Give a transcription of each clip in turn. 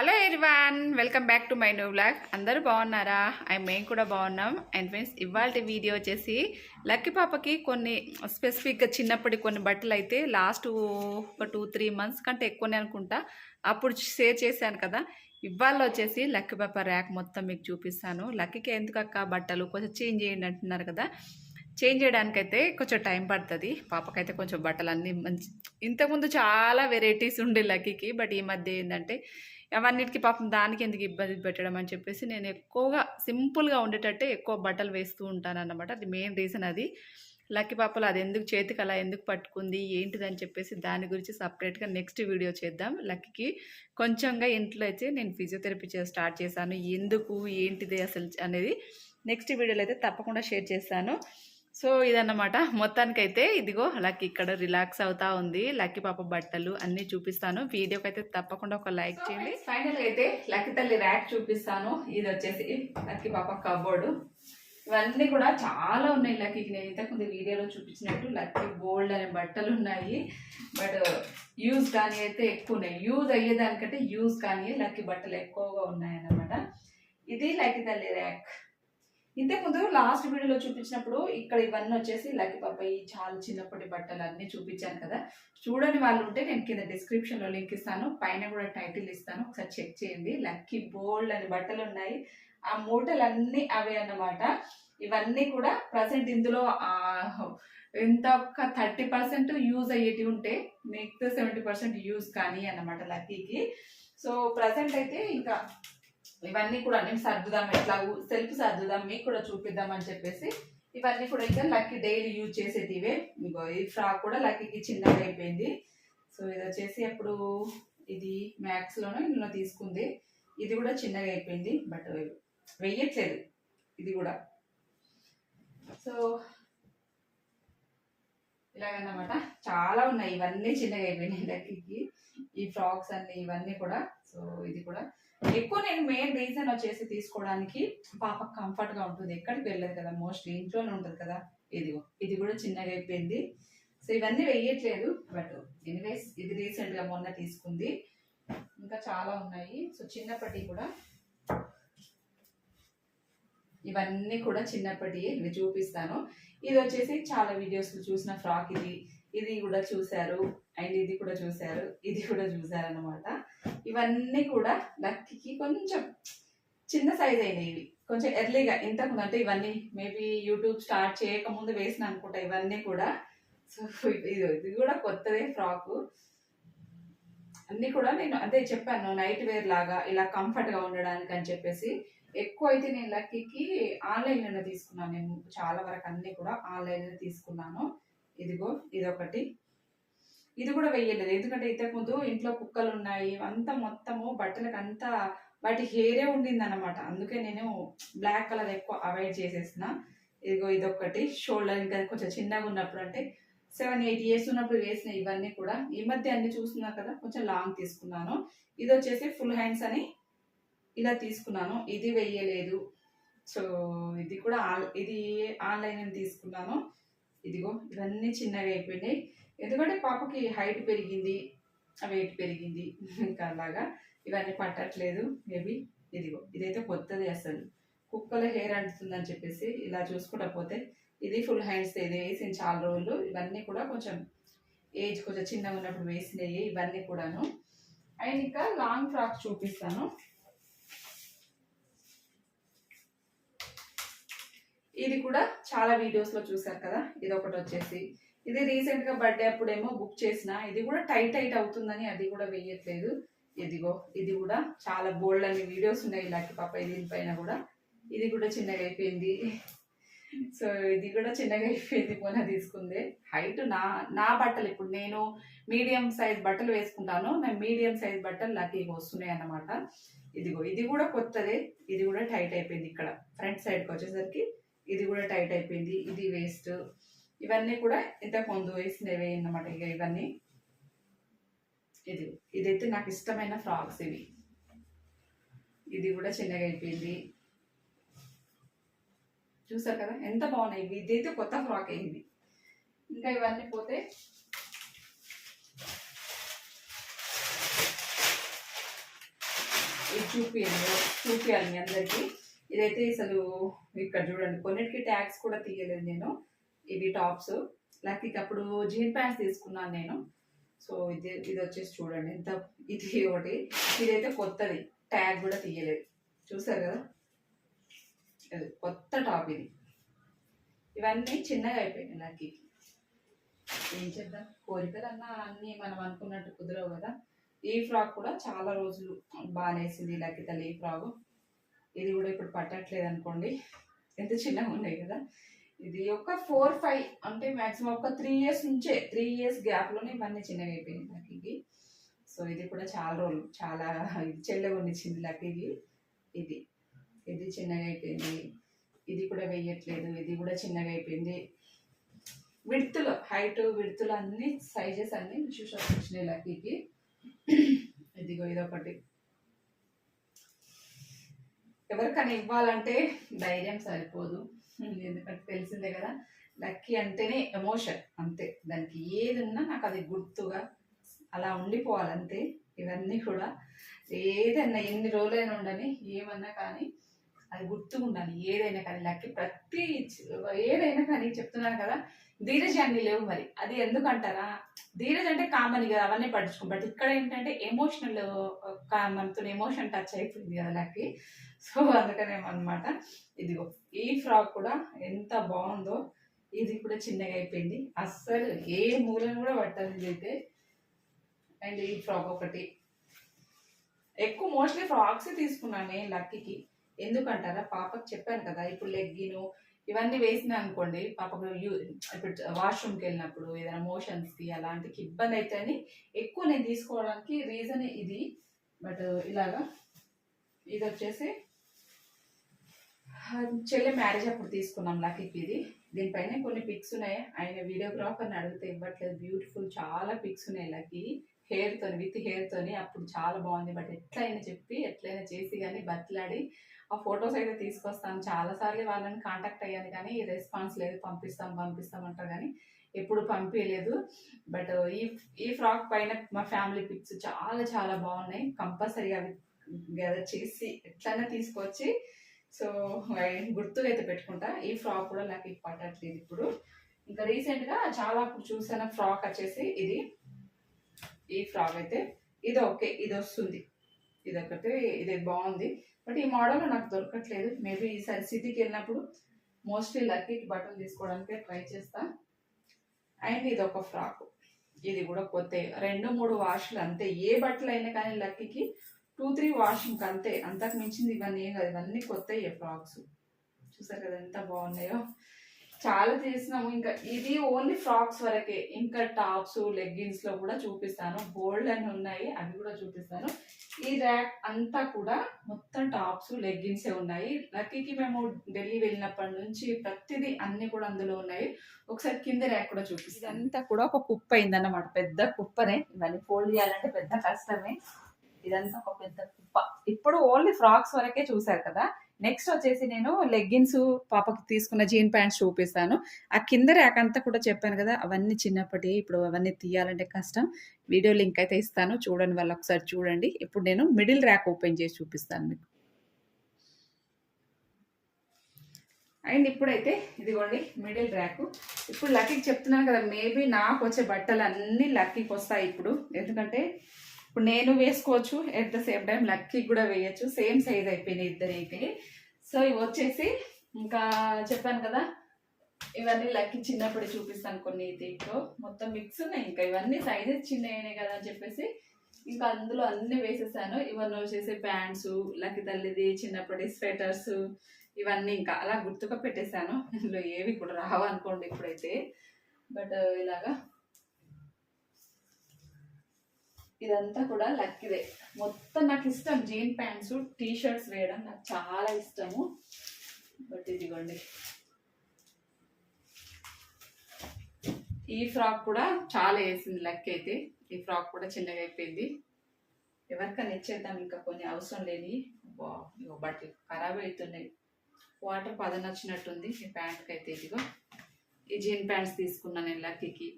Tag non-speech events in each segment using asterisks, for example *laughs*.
Hello everyone welcome back to my new blog అందరూ బాగున్నారా? I మేము కూడా బాగున్నాం. అండ్ ఫ్రెండ్స్ ఇవాళ వీడియో వచ్చేసి లక్కీ పాపకి కొన్ని స్పెసిఫిక్గా చిన్నప్పటి కొన్ని బట్టలు అయితే లాస్ట్ ఒక టూ త్రీ మంత్స్ కంటే ఎక్కువనే అనుకుంటా. అప్పుడు షేర్ చేశాను కదా. ఇవాళ వచ్చేసి లక్కీ పాప ర్యాక్ మొత్తం మీకు చూపిస్తాను. లక్కీకి ఎందుకు అక్క బట్టలు? కొంచెం చేంజ్ చేయండి అంటున్నారు కదా. చేంజ్ చేయడానికైతే కొంచెం టైం పడుతుంది. పాపకైతే కొంచెం బట్టలు అన్నీ మంచి ఇంతకుముందు చాలా వెరైటీస్ ఉండే లక్కీకి. బట్ ఈ మధ్య ఏంటంటే అవన్నిటికీ పాపం దానికి ఎందుకు ఇబ్బంది పెట్టడం అని చెప్పేసి నేను ఎక్కువగా సింపుల్గా ఉండేటట్టే ఎక్కువ బట్టలు వేస్తూ ఉంటాను అన్నమాట అది మెయిన్ రీజన్ అది. లక్కీ పాపలు అది ఎందుకు చేతికి అలా ఎందుకు పట్టుకుంది ఏంటిది అని చెప్పేసి దాని గురించి సపరేట్గా నెక్స్ట్ వీడియో చేద్దాం లక్కీకి. కొంచెంగా ఇంట్లో అయితే నేను ఫిజియోథెరపీ స్టార్ట్ చేశాను. ఎందుకు ఏంటిది అసలు అనేది నెక్స్ట్ వీడియోలో అయితే తప్పకుండా షేర్ చేస్తాను. సో ఇదన్నమాట. మొత్తానికైతే ఇదిగో లక్కీ ఇక్కడ రిలాక్స్ అవుతా ఉంది. లక్కీ పాప బట్టలు అన్నీ చూపిస్తాను. వీడియోకి అయితే తప్పకుండా ఒక లైక్ చేయండి. ఫైనల్ అయితే లక్కీ తల్లి ర్యాక్ చూపిస్తాను. ఇది వచ్చేసి లక్కీ పాప కబోర్డు. ఇవన్నీ కూడా చాలా ఉన్నాయి లక్కీకి. నేను ఇంతకుముందు వీడియోలో చూపించినట్టు లక్కీ బోల్డ్ అనే బట్టలు ఉన్నాయి. బట్ యూజ్ కానీ అయితే ఎక్కువ ఉన్నాయి. యూజ్ అయ్యేదానికంటే యూజ్ కానీ లక్కీ బట్టలు ఎక్కువగా ఉన్నాయన్నమాట. ఇది లక్కీ తల్లి ర్యాక్. ఇంతకుముందు లాస్ట్ వీడియోలో చూపించినప్పుడు ఇక్కడ ఇవన్నీ వచ్చేసి లక్కి పాపయ్య చాలా చిన్నప్పటి బట్టలు అన్నీ చూపించాను కదా. చూడని వాళ్ళు ఉంటే నేను కింద డిస్క్రిప్షన్లో లింక్ ఇస్తాను. పైన కూడా టైటిల్ ఇస్తాను. ఒకసారి చెక్ చేయండి. లక్కీ బోల్డ్ అని బట్టలు ఉన్నాయి. ఆ మూటలన్నీ అవే అన్నమాట. ఇవన్నీ కూడా ప్రజెంట్ ఇందులో ఎంత ఇంత ఒక్క థర్టీ పర్సెంట్ యూజ్ అయ్యేటివి ఉంటే మిగతా సెవెంటీ పర్సెంట్ యూజ్ కానీ అన్నమాట లక్కీకి. సో ప్రజెంట్ అయితే ఇంకా ఇవన్నీ కూడా నేను సర్దుదాం ఎట్లా సెల్ఫ్ సర్దుదాం మీకు కూడా చూపిద్దాం అని చెప్పేసి ఇవన్నీ కూడా ఇంకా లక్కీ డైలీ యూజ్ చేసేటివే. ఈ ఫ్రాక్ కూడా లక్కీకి చిన్నగా అయిపోయింది. సో ఇది వచ్చేసి అప్పుడు ఇది మ్యాక్స్లోనే నిన్న తీసుకుంది. ఇది కూడా చిన్నగా అయిపోయింది బట్ వెయ్యట్లేదు ఇది కూడా. సో ఇలాగన్నమాట. చాలా ఉన్నాయి ఇవన్నీ చిన్నగా అయిపోయినాయి లక్కీకి. ఈ ఫ్రాక్స్ అన్ని ఇవన్నీ కూడా. సో ఇది కూడా ఎక్కువ నేను మెయిన్ రీజన్ వచ్చేసి తీసుకోవడానికి పాప కంఫర్ట్గా ఉంటుంది. ఎక్కడికి వెళ్ళదు కదా మోస్ట్లీ ఇంట్లోనే ఉంటుంది కదా. ఇదిగో ఇది కూడా చిన్నగా అయిపోయింది. సో ఇవన్నీ వేయట్లేదు బట్ ఎనీవేస్ ఇది రీసెంట్గా మొన్న తీసుకుంది. ఇంకా చాలా ఉన్నాయి. సో చిన్నప్పటి కూడా ఇవన్నీ కూడా చిన్నప్పటి ఇవి చూపిస్తాను. ఇది వచ్చేసి చాలా వీడియోస్ చూసిన ఫ్రాక్ ఇది. ఇది కూడా చూశారు. అండ్ ఇది కూడా చూశారు ఇది కూడా చూశారు ఇవన్నీ కూడా లక్కీకి కొంచెం చిన్న సైజ్ అయినాయి. కొంచెం ఎర్లీగా ఇంతకుముందు అంటే ఇవన్నీ మేబీ యూట్యూబ్ స్టార్ట్ చేయకముందు వేసిన అనుకుంటా ఇవన్నీ కూడా. సో ఇది ఇది కూడా కొత్తదే ఫ్రాక్ అన్నీ కూడా నేను అదే చెప్పాను నైట్ వేర్ లాగా ఇలా కంఫర్ట్గా ఉండడానికి అని చెప్పేసి. ఎక్కువ అయితే నేను లక్కీకి ఆన్లైన్లోనే తీసుకున్నాను. నేను చాలా వరకు అన్నీ కూడా ఆన్లైన్లో తీసుకున్నాను. ఇదిగో ఇదొకటి. ఇది కూడా వెయ్యలేదు. ఎందుకంటే ఇంతకుముందు ఇంట్లో కుక్కలు ఉన్నాయి అంతా మొత్తము బట్టలకు అంతా వాటి హెయిరే ఉండింది అనమాట అందుకే నేను బ్లాక్ కలర్ ఎక్కువ అవాయిడ్ చేసేసిన. ఇదిగో ఇదొకటి షోల్డర్ ఇంకా కొంచెం చిన్నగా ఉన్నప్పుడు అంటే సెవెన్ ఎయిట్ ఇయర్స్ ఉన్నప్పుడు వేసిన ఇవన్నీ కూడా. ఈ మధ్య అన్ని చూస్తున్నా కదా కొంచెం లాంగ్ తీసుకున్నాను. ఇది వచ్చేసి ఫుల్ హ్యాండ్స్ అని ఇలా తీసుకున్నాను. ఇది వేయలేదు సో ఇది కూడా ఇది ఆన్లైన్ అని తీసుకున్నాను. ఇదిగో ఇవన్నీ చిన్నగా అయిపోయినాయి. ఎందుకంటే పాపకి హైట్ పెరిగింది వెయిట్ పెరిగింది ఇంకా అలాగా. ఇవన్నీ పట్టట్లేదు మేబీ. ఇదిగో ఇదైతే కొత్తది అసలు. కుక్కల హెయిర్ అంటుతుందని చెప్పేసి ఇలా చూసుకుంటా పోతే ఇది ఫుల్ హ్యాండ్స్ ఇది వేసిన చాలా రోజులు. ఇవన్నీ కూడా కొంచెం ఏజ్ కొంచెం చిన్నగా ఉన్నప్పుడు వేసినవి ఇవన్నీ కూడాను. అండ్ ఇంకా లాంగ్ ఫ్రాక్ చూపిస్తాను. ఇది కూడా చాలా వీడియోస్లో చూసారు కదా? ఇది ఒకటి వచ్చేసి. ఇది రీసెంట్గా బర్త్డే అప్పుడేమో బుక్ చేసిన. ఇది కూడా టైట్ టైట్ అవుతుందని అది కూడా వేయట్లేదు ఇదిగో ఇది కూడా చాలా బోల్డ్ అన్ని వీడియోస్ ఉన్నాయి. ఇలాంటి పాప దీనిపైన కూడా. ఇది కూడా చిన్నగా అయిపోయింది. సో ఇది కూడా చిన్నగా అయిపోయింది మొన్న తీసుకుంది. హైట్ నా నా బట్టలు ఇప్పుడు నేను మీడియం సైజ్ బట్టలు వేసుకుంటాను. నేను మీడియం సైజ్ బట్టలు నాకు ఇవి వస్తున్నాయి అన్నమాట. ఇదిగో ఇది కూడా కొత్తదే. ఇది కూడా టైట్ అయిపోయింది ఇక్కడ. ఫ్రంట్ సైడ్కి వచ్చేసరికి ఇది కూడా టైట్ అయిపోయింది ఇది వేస్ట్ ఇవన్నీ కూడా ఇంతకు ముందు వేసినవి అన్నమాట ఇక ఇవన్నీ. ఇది ఇదైతే నాకు ఇష్టమైన ఫ్రాక్స్ ఇవి. ఇది కూడా చిన్నగా అయిపోయింది. చూసారు కదా ఎంత బాగున్నాయి ఇవి. ఇదైతే కొత్త ఫ్రాక్ అయింది. ఇంకా ఇవన్నీ పోతే ఇది చూపియండి చూపియాలి అందరికీ. ఇదైతే అసలు ఇక్కడ చూడండి కొన్నిటికి ట్యాగ్స్ కూడా తీయలేదు నేను. ఇవి టాప్స్ లక్కీకి అప్పుడు జీన్ ప్యాంట్స్ తీసుకున్నాను నేను. సో ఇది ఇది వచ్చేసి చూడండి ఎంత ఇది ఒకటి. ఇదైతే కొత్తది ట్యాగ్ కూడా తీయలేదు. చూసారు కదా? కొత్త టాప్ ఇది. ఇవన్నీ చిన్నగా అయిపోయినాయి నాకు ఏం చేద్దాం? కోరికలు అన్నా అన్నీ మనం అనుకున్నట్టు కుదరవు కదా? ఈ ఫ్రాక్ కూడా చాలా రోజులు బాగానేసింది లక్కీ తల్లి ఈ ఫ్రాక్ ఇది కూడా ఇప్పుడు పట్టట్లేదు అనుకోండి. ఎంత చిన్నగా ఉన్నాయి కదా. ఇది ఒక ఫోర్ ఫైవ్ అంటే మ్యాక్సిమం ఒక త్రీ ఇయర్స్ నుంచే త్రీ ఇయర్స్ గ్యాప్లోనే ఇవన్నీ చిన్నగా అయిపోయింది లక్కీకి. సో ఇది కూడా చాలా రోజులు చాలా ఇది చెల్లె ఉండిచ్చింది లక్కీకి. ఇది ఇది చిన్నగా అయిపోయింది. ఇది కూడా వేయట్లేదు ఇది కూడా చిన్నగా అయిపోయింది. విడుతులు హైట్ విడుతులు అన్ని సైజెస్ అన్ని చూసారు వచ్చినాయి లక్కీకి. ఇదిగో ఇదొకటి. ఎవరికైనా ఇవ్వాలంటే ధైర్యం సరిపోదు. ఎందుకంటే తెలిసిందే కదా లక్కీ అంటేనే ఎమోషన్ అంతే. దానికి ఏది ఉన్నా నాకు అది గుర్తుగా అలా ఉండిపోవాలంతే. ఇవన్నీ కూడా ఏదైనా ఎన్ని రోజులైనా ఉండని ఏమన్నా కానీ అది గుర్తుగా ఉండాలి. ఏదైనా కానీ లక్కీ ప్రతి ఏదైనా కానీ చెప్తున్నాను కదా ధీరజ్ అన్ని లేవు మరి. అది ఎందుకంటారా? ధీరజ్ అంటే కామన్ కదా అవన్నీ పట్టించుకో. బట్ ఇక్కడ ఏంటంటే ఎమోషనల్ మనతో ఎమోషన్ టచ్ అయిపోయింది కదా లక్కీ. సో అందుకనేమన్నమాట ఇదిగో ఈ ఫ్రాక్ కూడా ఎంత బాగుందో. ఇది కూడా చిన్నగా అయిపోయింది. అస్సలు ఏ మూలను కూడా పట్టదు ఇదైతే. అండ్ ఈ ఫ్రాక్ ఒకటి. ఎక్కువ మోస్ట్లీ ఫ్రాక్స్ తీసుకున్నాను నేను లక్కీకి. ఎందుకంటారా? పాపకి చెప్పాను కదా ఇప్పుడు లెగ్గిను ఇవన్నీ వేసిన అనుకోండి పాపకు యూ ఇప్పుడు వాష్రూమ్కి వెళ్ళినప్పుడు ఏదైనా మోషన్స్కి అలాంటికి ఇబ్బంది అయితే అని ఎక్కువ నేను తీసుకోవడానికి రీజన్ ఇది. బట్ ఇలాగా ఇది వచ్చేసి చెల్లె చెల్లి మ్యారేజ్ అప్పుడు తీసుకున్నాం లక్కీకి ఇది. దీనిపైన కొన్ని పిక్స్ ఉన్నాయి. ఆయన వీడియోగ్రాఫర్ని అడిగితే ఇవ్వట్లేదు. బ్యూటిఫుల్ చాలా పిక్స్ ఉన్నాయి లక్కీ. హెయిర్తో విత్ హెయిర్ తోని అప్పుడు చాలా బాగుంది. బట్ ఎట్లయినా చెప్పి ఎట్లయినా చేసి కానీ బతిలాడి ఆ ఫొటోస్ అయితే తీసుకొస్తాను. చాలా సార్లు వాళ్ళని కాంటాక్ట్ అయ్యాను కానీ రెస్పాన్స్ లేదు. పంపిస్తాం పంపిస్తాం అంటారు కానీ ఎప్పుడు పంపించలేదు బట్ ఈ ఈ ఫ్రాక్ పైన మా ఫ్యామిలీ పిక్స్ చాలా చాలా బాగున్నాయి. కంపల్సరీ అవి గ్యాదర్ చేసి ఎట్లయినా తీసుకొచ్చి సో గుర్తుగా అయితే పెట్టుకుంటా. ఈ ఫ్రాక్ కూడా నాకు పట్టట్లేదు ఇప్పుడు. ఇంకా రీసెంట్గా చాలా చూసిన చూసాను ఫ్రాక్ వచ్చేసి ఇది. ఈ ఫ్రాక్ అయితే ఇది ఓకే ఇది వస్తుంది. ఇది ఒకటి ఇది బాగుంది. బట్ ఈ మోడల్ నాకు దొరకట్లేదు. మేబీ ఈసారి సిటీకి వెళ్ళినప్పుడు మోస్ట్లీ లక్కీకి బట్టలు తీసుకోవడానికి ట్రై చేస్తా. అండ్ ఇది ఒక ఫ్రాక్. ఇది కూడా కొత్త రెండు మూడు వాష్లు అంతే. ఏ బట్టలు అయినా కానీ లక్కీకి టూ త్రీ వాషింగ్ అంతే. అంతకు మించింది ఇవన్నీ ఏం కాదు. ఇవన్నీ కొత్తయ్యే ఫ్రాక్స్. చూసారు కదా ఎంత బాగున్నాయో. చాలా చేసినాము. ఇంకా ఇది ఓన్లీ ఫ్రాక్స్ వరకే. ఇంకా టాప్స్ లెగ్గిన్స్లో కూడా చూపిస్తాను. బోల్డ్ అని ఉన్నాయి అవి కూడా చూపిస్తాను. ఈ ర్యాక్ అంతా కూడా మొత్తం టాప్స్ లెగ్గింగ్సే ఉన్నాయి. లక్కీకి మేము ఢిల్లీ వెళ్ళినప్పటి నుంచి ప్రతిదీ అన్ని కూడా అందులో ఉన్నాయి. ఒకసారి కింద ర్యాక్ కూడా చూపిస్తాను. ఇదంతా కూడా ఒక కుప్ప అయిందన్నమాట. పెద్ద కుప్పనే. ఇవన్నీ ఫోల్డ్ చేయాలంటే పెద్ద కష్టమే. ఇదంతా ఒక పెద్ద కుప్ప. ఇప్పుడు ఓన్లీ ఫ్రాక్స్ వరకే చూసారు కదా? నెక్స్ట్ వచ్చేసి నేను లెగ్గిన్స్ పాపకి తీసుకున్న జీన్ ప్యాంట్స్ చూపిస్తాను. ఆ కింద ర్యాక్ అంతా కూడా చెప్పాను కదా అవన్నీ చిన్నప్పటి ఇప్పుడు అవన్నీ తీయాలంటే కష్టం. వీడియో లింక్ అయితే ఇస్తాను చూడండి వాళ్ళు ఒకసారి చూడండి. ఇప్పుడు నేను మిడిల్ ర్యాక్ ఓపెన్ చేసి చూపిస్తాను మీకు. అండ్ ఇప్పుడైతే ఇదిగోండి మిడిల్ ర్యాక్ ఇప్పుడు లక్కీకి చెప్తున్నాను కదా మేబీ నాకు వచ్చే బట్టలు అన్నీ లక్కీకి వస్తాయి ఇప్పుడు. ఎందుకంటే ఇప్పుడు నేను వేసుకోవచ్చు at the same time Lucky కూడా వేయచ్చు. సేమ్ సైజ్ అయిపోయినాయి ఇద్దరికి సో ఇవి వచ్చేసి ఇంకా చెప్పాను కదా ఇవన్నీ లక్కీ చిన్నప్పుడు చూపిస్తాను కొన్ని దీంట్లో మొత్తం మిక్స్ ఉన్నాయి ఇంకా. ఇవన్నీ సైజెస్ చిన్నవి కదా అని చెప్పేసి ఇంకా అందులో అన్ని వేసేసాను. ఇవన్నీ వచ్చేసి ప్యాంట్స్ లక్కీ తల్లిది చిన్నప్పటి స్వెటర్స్ ఇవన్నీ ఇంకా. అలా గుర్తుగా పెట్టేశాను. ఇందులో ఏవి కూడా రావు అనుకోండి ఇప్పుడైతే. బట్ ఇలాగా ఇదంతా కూడా లక్కీదే మొత్తం నాకు ఇష్టం. జీన్ ప్యాంట్స్ టీ షర్ట్స్ వేయడం నాకు చాలా ఇష్టము. బట్ ఇదిగోండి. ఈ ఫ్రాక్ కూడా చాలా వేసింది లక్ అయితే. ఈ ఫ్రాక్ కూడా చిన్నగా అయిపోయింది. ఎవరికైనా ఇచ్చేద్దాం ఇంకా కొన్ని అవసరం లేని వా, బట్టలు ఖరాబ్ అవుతున్నాయి వాటర్ పదన వచ్చినట్టుంది ఈ ప్యాంట్కి అయితే ఇదిగో. ఈ జీన్ ప్యాంట్స్ తీసుకున్నాను నేను లక్కీకి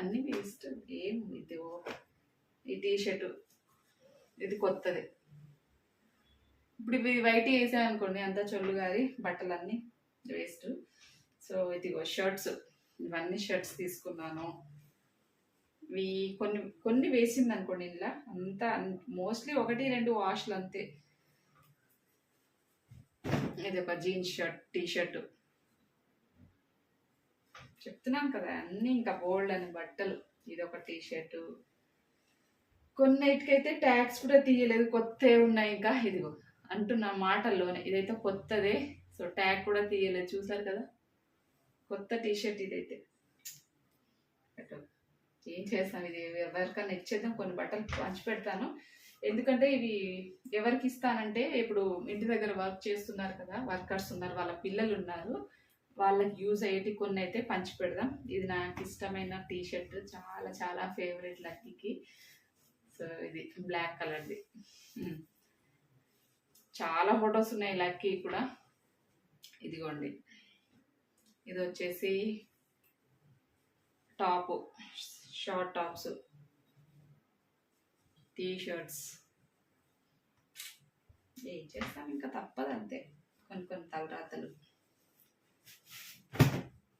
అన్నీ వేస్ట్. ఏం ఇది ఈ టీ షర్టు ఇది కొత్తది. ఇప్పుడు ఇవి వైట్ వేసాను అనుకోండి అంతా చొల్లు గారి బట్టలన్నీ వేస్ట్. సో ఇదిగో షర్ట్స్. ఇవన్నీ షర్ట్స్ తీసుకున్నాను. ఇవి కొన్ని కొన్ని వేసింది అనుకోండి ఇలా అంతా మోస్ట్లీ ఒకటి రెండు వాష్లు అంతే. ఇది ఒక జీన్స్ షర్ట్ టీ షర్ట్ చెప్తున్నాను కదా అన్నీ ఇంకా బోల్డ్ అని బట్టలు. ఇది ఒక టీ షర్టు కొన్నిటికైతే ట్యాగ్స్ కూడా తీయలేదు కొత్తవి ఉన్నాయి. ఇంకా ఇదిగో అంటున్న మాటల్లోనే ఇదైతే కొత్తదే. సో ట్యాగ్ కూడా తీయలేదు. చూసారు కదా? కొత్త టీషర్ట్ ఇదైతే. ఏం చేస్తాం? ఇది ఎవరికైనా ఇచ్చేద్దాం. కొన్ని బట్టలు పంచి పెడతాను. ఎందుకంటే ఇవి ఎవరికి ఇస్తానంటే ఇప్పుడు ఇంటి దగ్గర వర్క్ చేస్తున్నారు కదా వర్కర్స్ ఉన్నారు వాళ్ళ పిల్లలు ఉన్నారు. వాళ్ళకి యూజ్ అయ్యేటి కొన్ని అయితే పంచి పెడదాం. ఇది నాకు ఇష్టమైన టీషర్ట్. చాలా చాలా ఫేవరెట్ లక్కీకి. సో ఇది బ్లాక్ కలర్ది. చాలా ఫొటోస్ ఉన్నాయి లక్కీ కూడా. ఇదిగోండి. ఇది వచ్చేసి top short tops T shirts ఏం చేస్తాం? ఇంకా తప్పదు అంతే. కొన్ని కొన్ని తలరాతలు.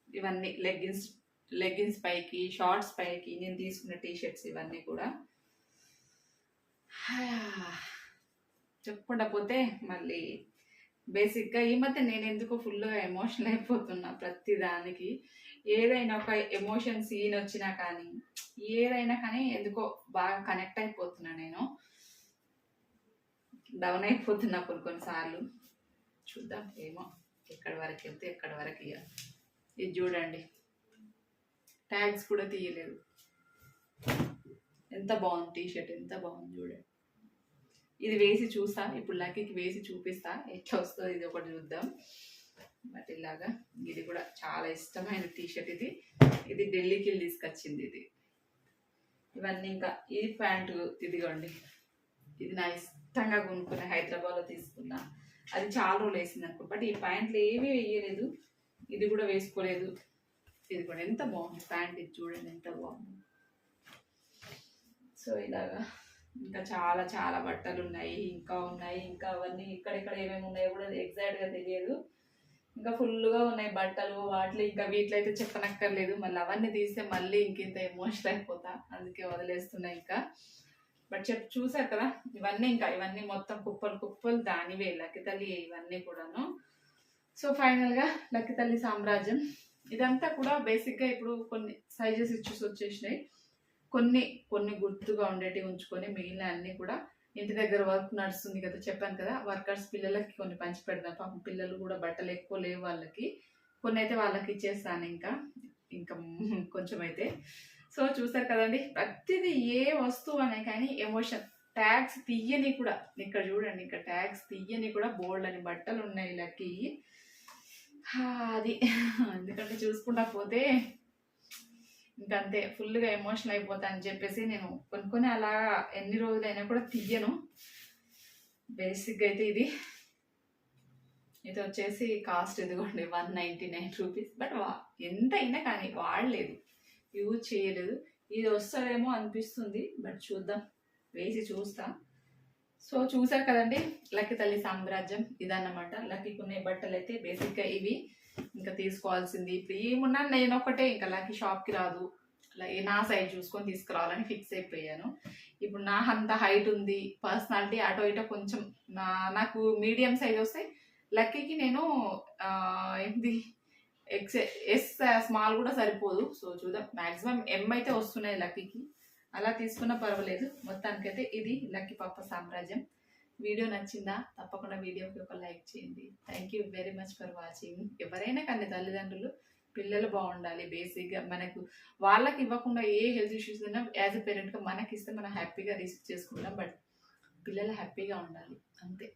ఇవన్నీ లెగ్గిన్స్ లెగ్గిన్స్ పైకి షార్ట్స్ పైకి నేను తీసుకున్న టీ షర్ట్స్ ఇవన్నీ కూడా చెప్పకుండా పోతే మళ్ళీ బేసిక్గా ఈ మధ్య నేను ఎందుకో ఫుల్గా ఎమోషనల్ అయిపోతున్నా ప్రతిదానికి. ఏదైనా ఒక ఎమోషన్ సీన్ వచ్చినా కానీ ఏదైనా కానీ ఎందుకో బాగా కనెక్ట్ అయిపోతున్నా నేను. డౌన్ అయిపోతున్నా కొన్ని కొన్నిసార్లు చూద్దాం ఏమో ఎక్కడి వరకు వెళ్తే ఎక్కడి వరకు ఇక ఇది చూడండి. ట్యాగ్స్ కూడా తీయలేదు. ఎంత బాగుంది టీ షర్ట్ ఎంత బాగుంది చూడండి ఇది వేసి చూస్తా ఇప్పుడు లక్కీకి వేసి చూపిస్తా ఎట్లా వస్తుందో ఇది ఒకటి చూద్దాం. బట్ ఇలాగా ఇది కూడా చాలా ఇష్టమైన టీ షర్ట్ ఇది. ఇది ఢిల్లీకి వెళ్ళి తీసుకొచ్చింది ఇది. ఇవన్నీ ఇంకా ఈ ప్యాంటు ఇదిగోండి. ఇది నా ఇష్టంగా కొనుక్కున్న హైదరాబాద్లో తీసుకున్నా. అది చాలా రోజులు వేసింది అనుకో బట్ ఈ ప్యాంట్లు ఏమీ వేయలేదు. ఇది కూడా వేసుకోలేదు. ఇది కూడా ఎంత బాగుంది ప్యాంట్ ఇది చూడండి ఎంత బాగుంది. సో ఇలాగా ఇంకా చాలా చాలా బట్టలు ఉన్నాయి ఇంకా ఉన్నాయి ఇంకా అవన్నీ ఇక్కడెక్కడ ఏమేమి ఉన్నాయో కూడా ఎగ్జాక్ట్గా తెలియదు. ఇంకా ఫుల్గా ఉన్నాయి బట్టలు వాటిలో ఇంకా వీటిలో అయితే చెప్పనక్కర్లేదు. మళ్ళీ అవన్నీ తీస్తే మళ్ళీ ఇంకింత ఎమోషనల్ అయిపోతా. అందుకే వదిలేస్తున్నా ఇంకా. బట్ చెప్ చూసా కదా ఇవన్నీ ఇంకా ఇవన్నీ మొత్తం కుప్పలు కుప్పలు దానివే లక్కి తల్లి ఇవన్నీ కూడాను. సో ఫైనల్గా లక్కి తల్లి సామ్రాజ్యం. ఇదంతా కూడా బేసిక్గా ఇప్పుడు కొన్ని సైజెస్ ఇచ్చేసి వచ్చేసినాయి. కొన్ని కొన్ని గుర్తుగా ఉండేటివి ఉంచుకొని మిగిలిన అన్ని కూడా ఇంటి దగ్గర వర్క్ నడుస్తుంది కదా చెప్పాను కదా వర్కర్స్ పిల్లలకి కొన్ని పంచి పెడదాం. పాపం పిల్లలు కూడా బట్టలు ఎక్కువ లేవు వాళ్ళకి. కొన్ని అయితే వాళ్ళకి ఇచ్చేస్తాను ఇంకా. ఇంకా *laughs* కొంచెం అయితే. సో చూసారు కదండి ప్రతిదీ ఏ వస్తువు అనే కానీ ఎమోషన్ ట్యాగ్స్ తీయని కూడా. ఇక్కడ చూడండి ఇంకా ట్యాగ్స్ తీయని కూడా బోల్డ్ అని బట్టలు ఉన్నాయి లక్కీ. అది. *laughs* ఎందుకంటే చూసుకుంటా పోతే ఇంకంతే ఫుల్గా ఎమోషనల్ అయిపోతా అని చెప్పేసి నేను కొన్ని కొన్ని అలా ఎన్ని రోజులైనా కూడా తీయను. బేసిక్గా అయితే ఇది. ఇది వచ్చేసి కాస్ట్ ఇదిగోండి one ninety nine rupees but వా ఎంత అయినా కానీ వాడలేదు. యూజ్ చేయలేదు. ఇది వస్తుందేమో అనిపిస్తుంది బట్ చూద్దాం. వేసి చూస్తాం. సో చూసారు కదండి లక్కీ తల్లి సామ్రాజ్యం ఇదన్నమాట. లక్కీ కొనే బట్టలు అయితే బేసిక్గా ఇవి. ఇంకా తీసుకోవాల్సింది. ఇప్పుడు ఏమున్నా నేను ఒకటే ఇంకా లక్కీ షాప్కి రాదు. నా సైజ్ చూసుకొని తీసుకురావాలని ఫిక్స్ అయిపోయాను. ఇప్పుడు నా అంత హైట్ ఉంది. పర్సనాలిటీ అటో ఇటో కొంచెం నా నాకు మీడియం సైజ్ వస్తే లక్కీకి నేను ఏంటి ఎక్స్ ఎస్ స్మాల్ కూడా సరిపోదు. సో చూద్దాం. మ్యాక్సిమం ఎం అయితే వస్తున్నాయి లక్కీకి. అలా తీసుకున్నా పర్వాలేదు. మొత్తానికైతే ఇది లక్కీ పప్ప సామ్రాజ్యం. వీడియో నచ్చిందా? తప్పకుండా వీడియోకి ఒక లైక్ చేయండి. Thank you very much for watching ఎవరైనా కానీ తల్లిదండ్రులు పిల్లలు బాగుండాలి. బేసిక్గా మనకు వాళ్ళకి ఇవ్వకుండా ఏ హెల్త్ ఇష్యూస్ ఉన్నా యాజ్ ఎ పేరెంట్గా మనకి ఇస్తే మనం హ్యాపీగా రిసీవ్ చేసుకుంటాం. బట్ పిల్లలు హ్యాపీగా ఉండాలి. అంతే.